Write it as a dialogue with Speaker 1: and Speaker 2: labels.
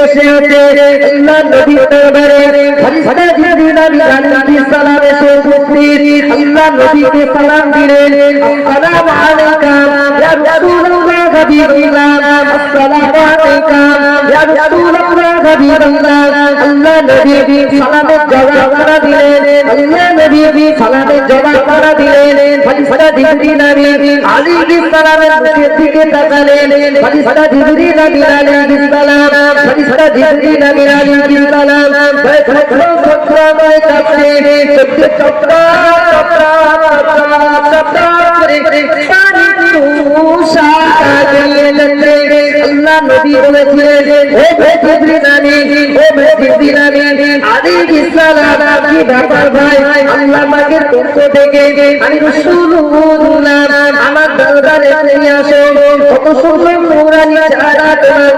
Speaker 1: বসে আছে আল্লাহ নবী দরবারে। ফরিস্তা জিবরিল আলাইহিস সালাম এসে উপস্থিত? আল্লাহ নবীকে সালাম দিলেন। আসসালামু আলাইকা, ইয়া রাসূলুল্লাহ হাবিবাল্লাহ। আসসালামু আলাইকা, ইয়া রাসূলুল্লাহ হাবিবাল্লাহ। সালামের জবাব করা দিলেন আল্লাহ নবী সালামের জবাব করা দিলেন, ফরিস্তা জিবরিল আলাইহিস সালামের মুখের দিকে তাকালেন, ফরিস্তা জিবরিল আলাইহিস সালাম, ফরিস্তা জিবরিল আলাইহিস সালাম ভয় ভয় চক্র ভয় কাঁপছে চক্র চক্র চক্র চক্র করে পানি তুষা দিয়ে লাগলে আল্লাহ নবী বলেছিলেন ও জিবরিল আলাইহিস সালাম কি ব্যাপার ভাই? আল্লাহ পাকের পক্ষ থেকে আমি রাসূলুল্লাহ, আমার দরবারে নিয়ে আসো। কত সুন্দর নূরানি চারা তোমার